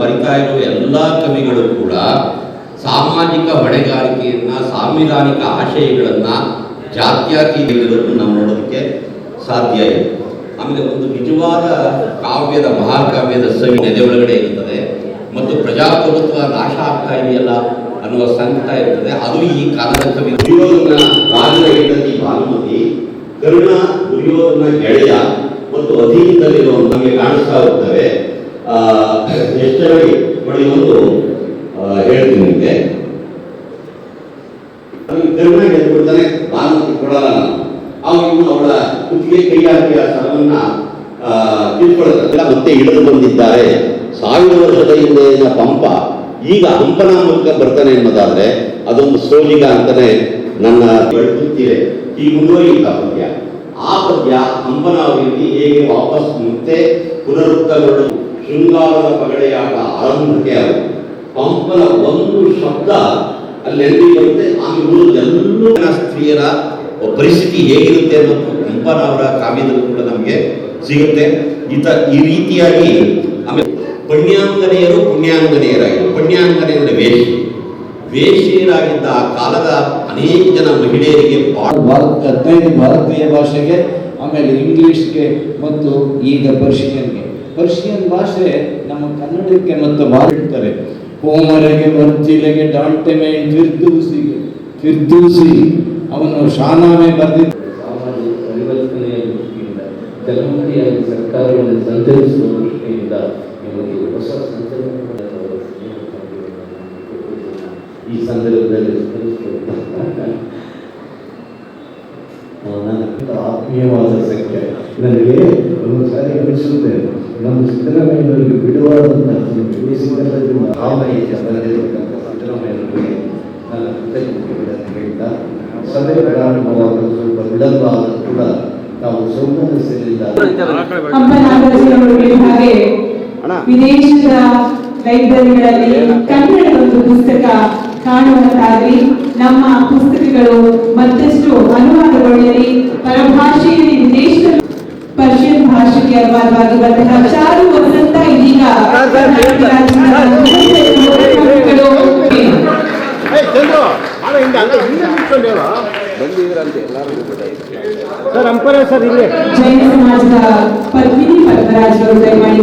ಬರಿತಾ ಇರುವ ಎಲ್ಲ ಕವಿಗಳು ಕೂಡ ಸಾಮಾಜಿಕ ಹೊಣೆಗಾರಿಕೆಯನ್ನ ಸಾಂವಿಧಾನಿಕ ಆಶಯಗಳನ್ನ ಜಾತ್ಯತೀತಗಳನ್ನು ನಾವು ನೋಡೋದಕ್ಕೆ ಸಾಧ್ಯ ಇದೆ. ಆಮೇಲೆ ಒಂದು ನಿಜವಾದ ಕಾವ್ಯದ ಮಹಾಕಾವ್ಯದ ಸವಿ ನೆಲೆ ಒಳಗಡೆ ಇರ್ತದೆ. ಮತ್ತು ಪ್ರಜಾಪ್ರಭುತ್ವ ನಾಶ ಆಗ್ತಾ ಇದೆಯಲ್ಲ ಅನ್ನುವ ಸಂಕಟ ಇರ್ತದೆ. ಅದು ಈ ಕಾಲದ ಕವಿ. ಭಾನುಮತಿ ಕರ್ಣ ದುರ್ಯೋಧನ ಗೆಳೆಯ ಮತ್ತು ಅಧೀನದಲ್ಲಿರುವ ನಮಗೆ ಕಾಣಿಸ್ತಾ ಹೋಗ್ತವೆ ಎಷ್ಟರಲ್ಲಿ ನೋಡಿ ಒಂದು ಹೇಳ್ತೀನಿ ನಿಮಗೆ. ಕರ್ಣ ಗೆದ್ಬಿಡ್ತಾನೆ ಭಾನುಮತಿ ಕೊಡಲ್ಲ ನಾನು ಅವಾಗ ಇವನು ಅವಳ ಕುತ್ತಿಗೆ ಕೈ ಹಾಕಿ ಆ ಸರವನ್ನ ಕಿತ್ಕೊಳ್ಳೋದಲ್ಲ ಮತ್ತೆ ಇಳಿದು ಬಂದಿದ್ದಾರೆ. ಸಾವಿರ ವರ್ಷದ ಹಿಂದೆ ಪಂಪ. ಈಗ ಹಂಪನ ಮೂಲಕ ಬರ್ತಾನೆ ಅನ್ನೋದಾದ್ರೆ ಅದೊಂದು ಸೋಜಿಗ ಅಂತಾನೆ ನನ್ನ ಬೆಳಗುತ್ತಿದೆ ಈ ಮುಂದುವರಿಯುತ್ತ ಪದ್ಯ ಆ ಪದ್ಯ ಅಂಬನಾವರಿಯಲ್ಲಿ ಹೇಗೆ ವಾಪಸ್ ಮತ್ತೆ ಪುನರುತ್ತಗೊಳ್ಳಲು ಶೃಂಗಾರದ ಪಗಡೆಯಾಟ ಆರಂಭಕ್ಕೆ ಅದು. ಪಂಪನ ಒಂದು ಶಬ್ದ ಅಲ್ಲೆಲ್ಲಿ ಬರುತ್ತೆ? ಆಮೇಲೆ ಸ್ತ್ರೀಯರ ಪರಿಸ್ಥಿತಿ ಹೇಗಿರುತ್ತೆ ಅನ್ನೋದು ಪಂಪನ ಅವರ ಕಾವ್ಯದಲ್ಲೂ ಕೂಡ ನಮಗೆ ಸಿಗುತ್ತೆ. ಈತ ಈ ರೀತಿಯಾಗಿ ಆಮೇಲೆ ಪುಣ್ಯಾಂಗನೆಯರು ಪುಣ್ಯಾಂಗನೆಯರಾಗಿ ಪುಣ್ಯಾಂಗನೆ ವೇಷ ವೇಷಿ. ವೇಷಿಯರಾಗಿದ್ದ ಆ ಕಾಲದ ಅನೇಕ ಜನ ಮಹಿಳೆಯರಿಗೆ ಬಹಳ ಭಾರತ ಹದಿನೈದು ಭಾರತೀಯ ಭಾಷೆಗೆ ಆಮೇಲೆ ಇಂಗ್ಲಿಷ್ಗೆ ಮತ್ತು ಈಗ ಪರ್ಷಿಯನ್ಗೆ. ಪರ್ಷಿಯನ್ ಭಾಷೆ ನಮ್ಮ ಕನ್ನಡಕ್ಕೆ ಮತ್ತು ಬಾರಿಡ್ತಾರೆ ಹೋಮರೆಗೆ ವರ್ಜಿಲೆಗೆ ಡಾಂಟೆಮೆ ಫಿರ್ದೂಸಿಗೆ ತಿರ್ದೂಸಿ ಅವನು ಶಾನಾಮೆ ಬರೆದಿದ್ದ ಸಾಮಾಜಿಕ ಪರಿವರ್ತನೆಯ ದೃಷ್ಟಿಯಿಂದ ಕೆಲವೊಂದಿಯಾಗಿ ಸರ್ಕಾರವನ್ನು ಸಂಚರಿಸುವ ಈ ಸಂದರ್ಭದಲ್ಲಿ ಸ್ಮರಿಸಿಕೊಳ್ತಾರೆ. ಆ, ನನ್ನ ಅತ್ಯಂತ ಆತ್ಮೀಯವಾದ ಸಂಖ್ಯೆ ನನಗೆ ಒಂದು ಸಾರಿ ಅನಿಸುತ್ತೆ ನಮ್ಮ ಸಿದ್ದರಾಮಯ್ಯನವರಿಗೆ ಬಿಡುವಾದಂತಹ ಈ ಸಂದರ್ಭದಲ್ಲಿ ಭಾವನೆಯಿಂದ ಬರೆದಿರತಕ್ಕಂಥ ಸಿದ್ದರಾಮಯ್ಯನವರಿಗೆ ನನ್ನ ಕೃತಜ್ಞತೆಗಳನ್ನು ಹೇಳ್ತಾ ಸಭೆ ಪ್ರಾರಂಭವಾಗಲು ಸ್ವಲ್ಪ ವಿಳಂಬ ಆದರೂ ಕೂಡ ನಾವು ಸೌಮನಸ್ಸಿನಿಂದ ಹಂಪನಾಗರವರಿಗೆ ಹಾಗೆ ವಿದೇಶದ ಲೈಬ್ರರಿಗಳಲ್ಲಿ ಕನ್ನಡದ ಒಂದು ಪುಸ್ತಕ ಕಾಣುವಂತಾಗಲಿ ನಮ್ಮ ಪುಸ್ತಕಗಳು ಮತ್ತಷ್ಟು ಅನುವಾದಗೊಳ್ಳಲಿ ಪರಭಾಷೆಯಲ್ಲಿ ವಿದೇಶದ ಪರ್ಷಿಯನ್ ಭಾಷೆಗೆ ಅನುವಾದವಾಗಿ ಬಂದ ಚಾರು ವಸಂತ ಇದೀಗ ಸರ್ ಅಂಪರೆ ಸರ್ ಇಲ್ಲೇ ಜೈನ ಸಮಾಜದ ಪದ್ಮಿನಿ ಪದ್ಮರಾಜ್ ಅವರು ದಯಮಾಡಿ